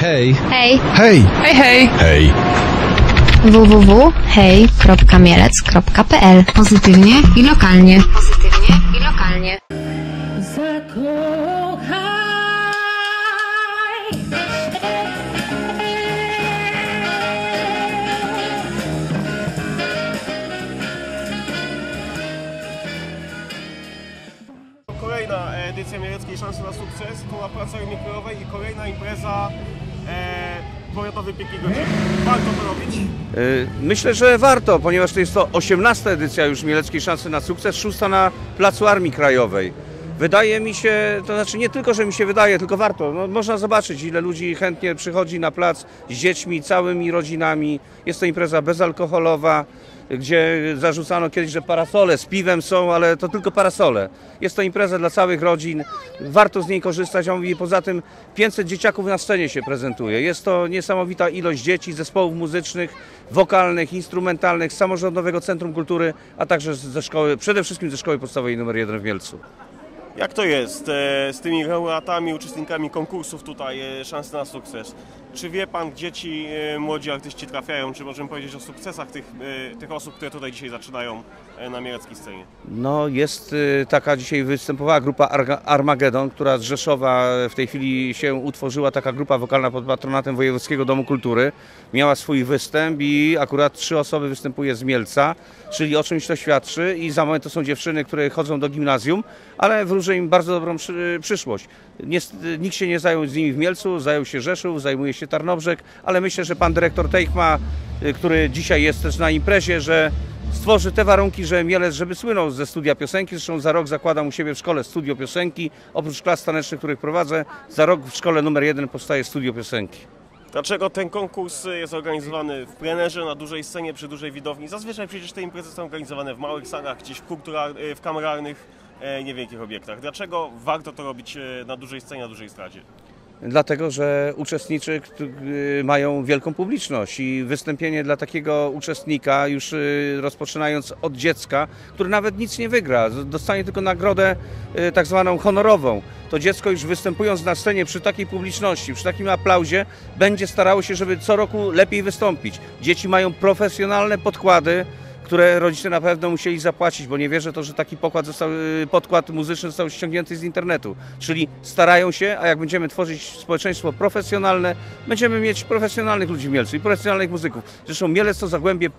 Hej, Hej hej, Hej, hej! hej. www.hej.mielec.pl Pozytywnie i lokalnie. Pozytywnie Szansy na Sukces, tu na Krajowej i kolejna impreza e, powiatowy Godzin. Warto to robić. Y, Myślę, że warto, ponieważ to jest to 18 edycja już Mieleckiej Szansy na Sukces, szósta na Placu Armii Krajowej. Wydaje mi się, to znaczy nie tylko, że mi się wydaje, tylko warto. No, można zobaczyć, ile ludzi chętnie przychodzi na plac z dziećmi, całymi rodzinami. Jest to impreza bezalkoholowa, gdzie zarzucano kiedyś, że parasole z piwem są, ale to tylko parasole. Jest to impreza dla całych rodzin, warto z niej korzystać, a mówię, poza tym 500 dzieciaków na scenie się prezentuje. Jest to niesamowita ilość dzieci, zespołów muzycznych, wokalnych, instrumentalnych, z Samorządowego Centrum Kultury, a także ze szkoły, przede wszystkim ze Szkoły Podstawowej nr 1 w Mielcu. Jak to jest e, z tymi laureatami, uczestnikami konkursów tutaj e, Szansy na Sukces? Czy wie Pan, gdzie ci e, młodzi artyści trafiają? Czy możemy powiedzieć o sukcesach tych, tych osób, które tutaj dzisiaj zaczynają na mieleckiej scenie? No, jest taka dzisiaj występowała grupa Armagedon, która z Rzeszowa w tej chwili się utworzyła, taka grupa wokalna pod patronatem Wojewódzkiego Domu Kultury. Miała swój występ i akurat trzy osoby występuje z Mielca, czyli o czymś to świadczy i za moment to są dziewczyny, które chodzą do gimnazjum, ale wróżę im bardzo dobrą przy, przyszłość. Nikt się nie zajął z nimi w Mielcu, zajął się Rzeszów, zajmuje się Tarnobrzeg, ale myślę, że pan dyrektor Tejchma, y, który dzisiaj jest też na imprezie, że stworzy te warunki, że Mielec, żeby słynął ze studia piosenki. Zresztą za rok zakładam u siebie w szkole studio piosenki. Oprócz klas tanecznych, których prowadzę, za rok w szkole numer jeden powstaje studio piosenki. Dlaczego ten konkurs jest organizowany w plenerze, na dużej scenie, przy dużej widowni? Zazwyczaj przecież te imprezy są organizowane w małych salach, gdzieś w, kultura, w kameralnych, niewielkich obiektach. Dlaczego warto to robić e, na dużej scenie, na dużej stradzie? Dlatego, że uczestniczy y, mają wielką publiczność i wystąpienie dla takiego uczestnika, już rozpoczynając od dziecka, który nawet nic nie wygra, dostanie tylko nagrodę tak zwaną honorową. To dziecko już występując na scenie przy takiej publiczności, przy takim aplauzie, będzie starało się, żeby co roku lepiej wystąpić. Dzieci mają profesjonalne podkłady, które rodzice na pewno musieli zapłacić, bo nie wierzę to, że taki został, y, podkład muzyczny został ściągnięty z internetu. Czyli starają się, a jak będziemy tworzyć społeczeństwo profesjonalne, będziemy mieć profesjonalnych ludzi w Mielcu i profesjonalnych muzyków. Zresztą Mielec to zagłębie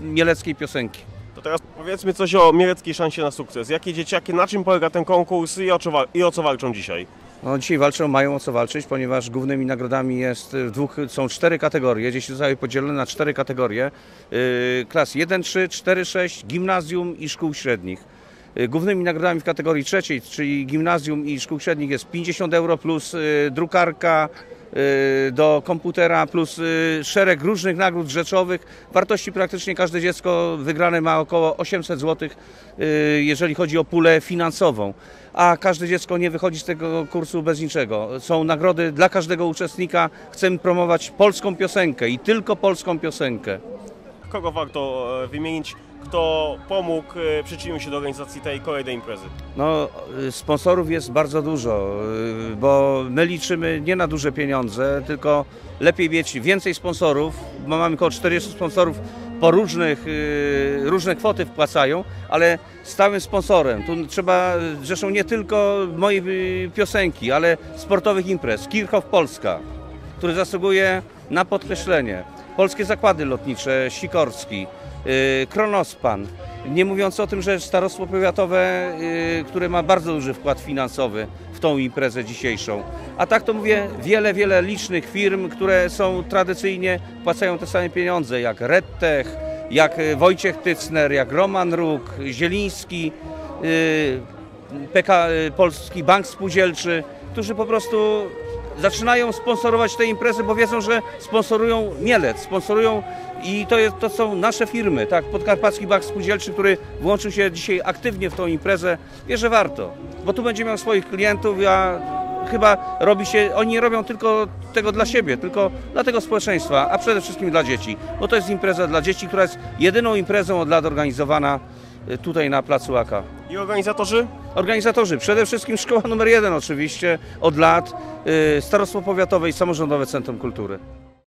mieleckiej piosenki. To teraz powiedzmy coś o Mieleckiej Szansie na Sukces. Jakie dzieciaki, na czym polega ten konkurs i o i o co walczą dzisiaj? No, dzisiaj walczą, mają o co walczyć, ponieważ głównymi nagrodami jest y, dwóch, są cztery kategorie, dzieci zostały podzielone na cztery kategorie, yy, klas 1, 3, 4, 6, gimnazjum i szkół średnich. Y, Głównymi nagrodami w kategorii trzeciej, czyli gimnazjum i szkół średnich jest 50 euro plus y, drukarka y, do komputera plus szereg różnych nagród rzeczowych. Wartości praktycznie każde dziecko wygrane ma około 800 zł, jeżeli chodzi o pulę finansową. A każde dziecko nie wychodzi z tego kursu bez niczego. Są nagrody dla każdego uczestnika. Chcemy promować polską piosenkę i tylko polską piosenkę. Kogo warto e, wymienić, kto pomógł, e, przyczynił się do organizacji tej kolejnej imprezy? No, y, sponsorów jest bardzo dużo, y, bo my liczymy nie na duże pieniądze, tylko lepiej mieć więcej sponsorów, bo mamy około 40 sponsorów po różnych, różne kwoty wpłacają, ale stałym sponsorem, tu trzeba, zresztą nie tylko mojej piosenki, ale sportowych imprez, Kirchhoff Polska, który zasługuje na podkreślenie. Polskie Zakłady Lotnicze, Sikorski, Kronospan. Nie mówiąc o tym, że Starostwo Powiatowe, y, które ma bardzo duży wkład finansowy w tą imprezę dzisiejszą. A tak to mówię, wiele, wiele licznych firm, które są tradycyjnie, płacają te same pieniądze, jak Redtech, jak y, Wojciech Tycner, jak Roman Róg, Zieliński, y, PK, y, Polski Bank Spółdzielczy, którzy po prostu zaczynają sponsorować te imprezy, bo wiedzą, że sponsorują Mielec, sponsorują i to, jest, to są nasze firmy, tak, Podkarpacki Bank Spółdzielczy, który włączył się dzisiaj aktywnie w tą imprezę, wie, że warto, bo tu będzie miał swoich klientów, a chyba robi się, oni nie robią tylko tego dla siebie, tylko dla tego społeczeństwa, a przede wszystkim dla dzieci, bo to jest impreza dla dzieci, która jest jedyną imprezą od lat organizowana tutaj na Placu Aka. I organizatorzy? Organizatorzy, przede wszystkim szkoła numer jeden oczywiście, od lat, y, Starostwo Powiatowe i Samorządowe Centrum Kultury.